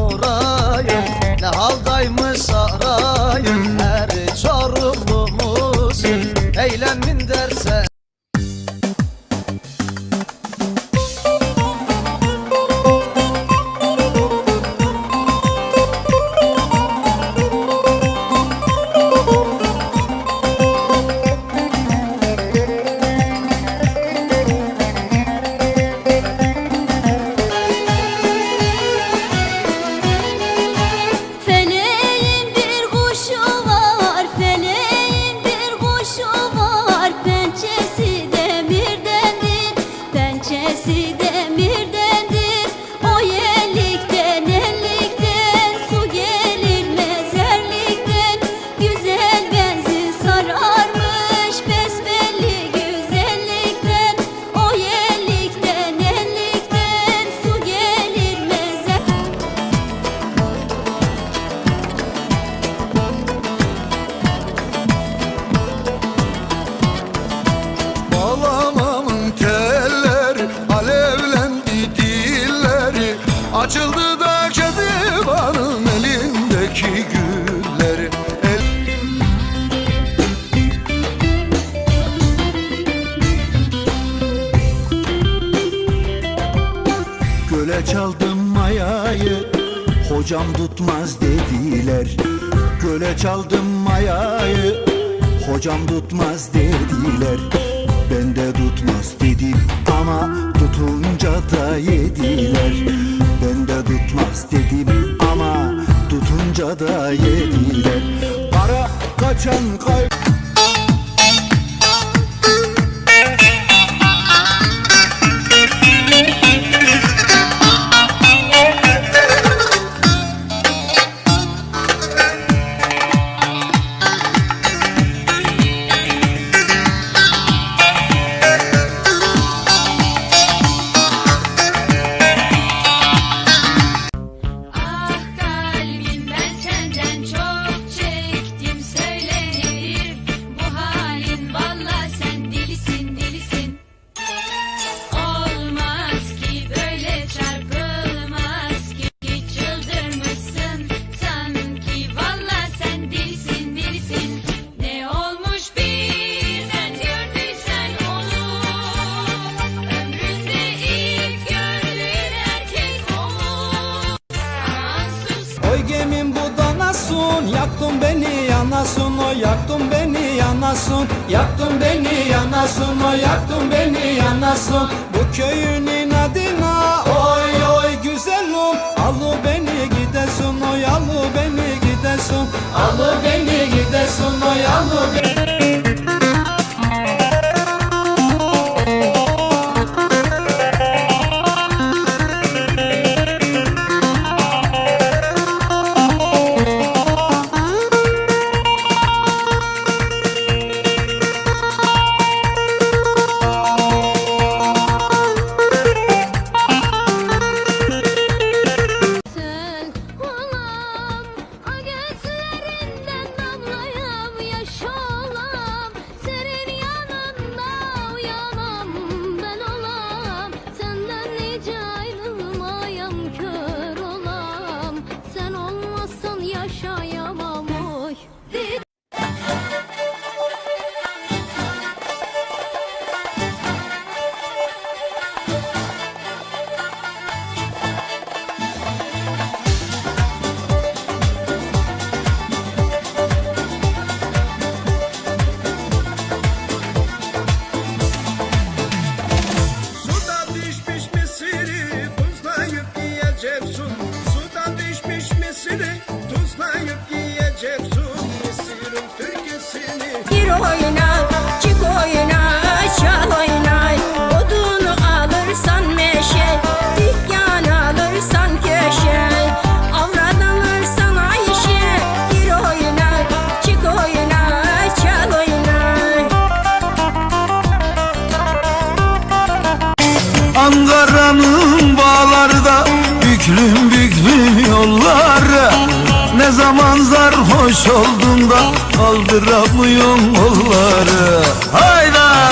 orayım. Ne haldaymış sarayım Her çorumlu musun Eğlenmin Açıldı da kedivanın elindeki gülleri. El Göle çaldım mayayı Hocam tutmaz dediler. Göle çaldım mayayı Hocam tutmaz dediler. Ben de tutmaz dedim Ama tutunca da yediler Ben de tutmaz dedim Ama tutunca da yediler. Kara kaçan kay sus Oy gemim bu da nasıl Yaktın beni yanasın o yaktın beni yanasın. Yaktın beni yanasın o yaktın beni yanasın. Bu köyün adına oy oy güzelim Alı beni gidesin oy alı beni gidesin. Alı beni gidesin oy alı beni oyna, çık oyna, çal oyna. Odunu alırsan meşe, dükkan alırsan köşe. Avrat alırsan Ayşe Gir oyna, çık oyna, çal oyna. Ankara'nın bağlarda büklüm büklüm yolları Zaman sarhoş oldum da kaldıramıyorum kolları. Hayda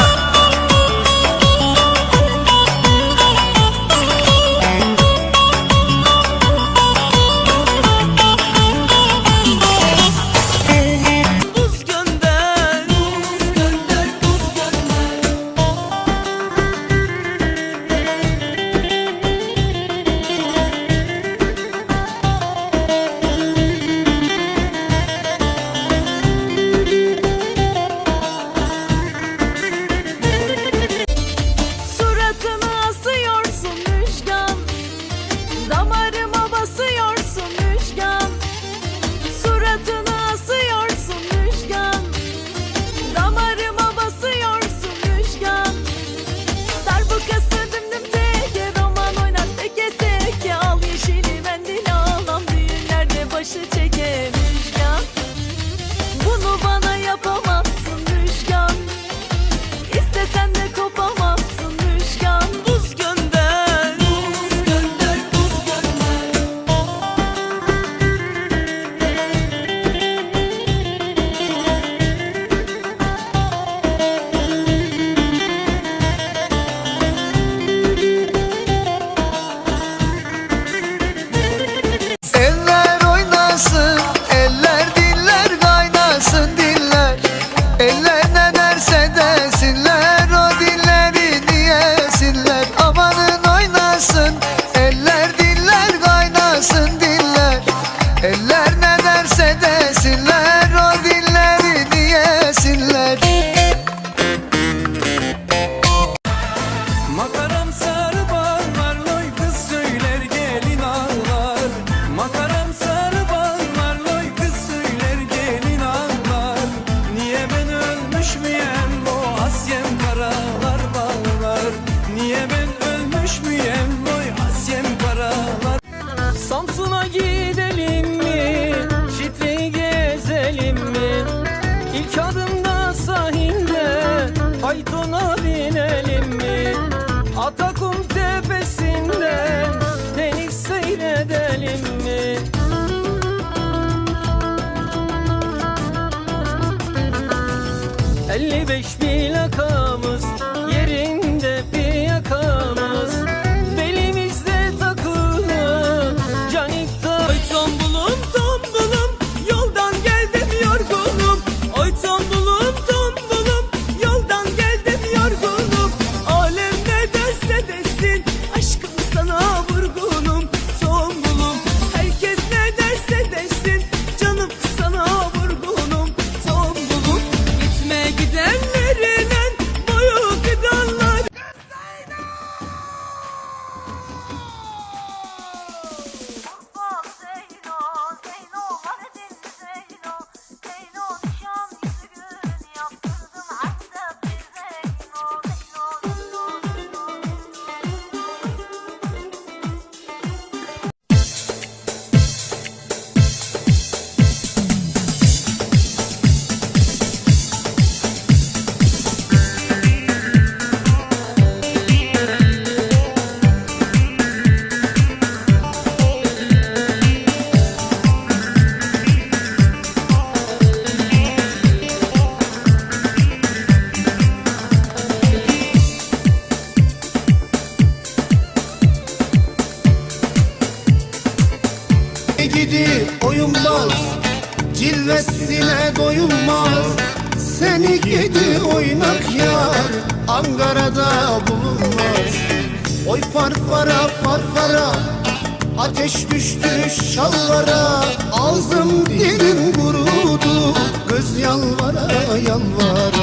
Beş plaka gidi oyunmaz Cilvesine doyulmaz. Seni gidi oynak yar Ankara'da bulunmaz. Oy farfara farfara Ateş düştü şalvara. Ağzım dilim kurudu Göz yalvara yalvara.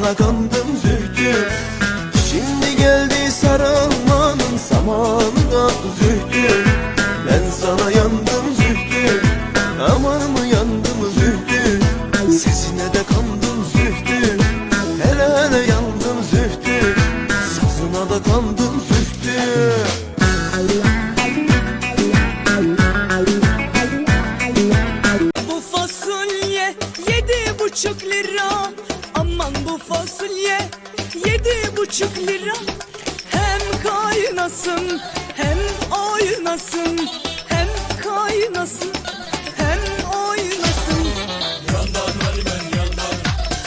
Sana kandı. Küçük liram hem kaynasın hem oynasın hem kaynasın hem oynasın. Yandan hadi ben yandan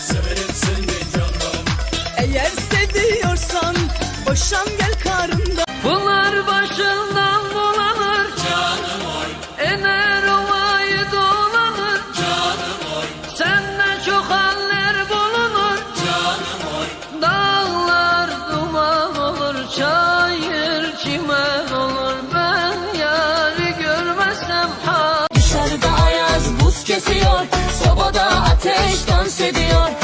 severim seni yandan Eğer seviyorsan boşan gel ateş dans ediyor.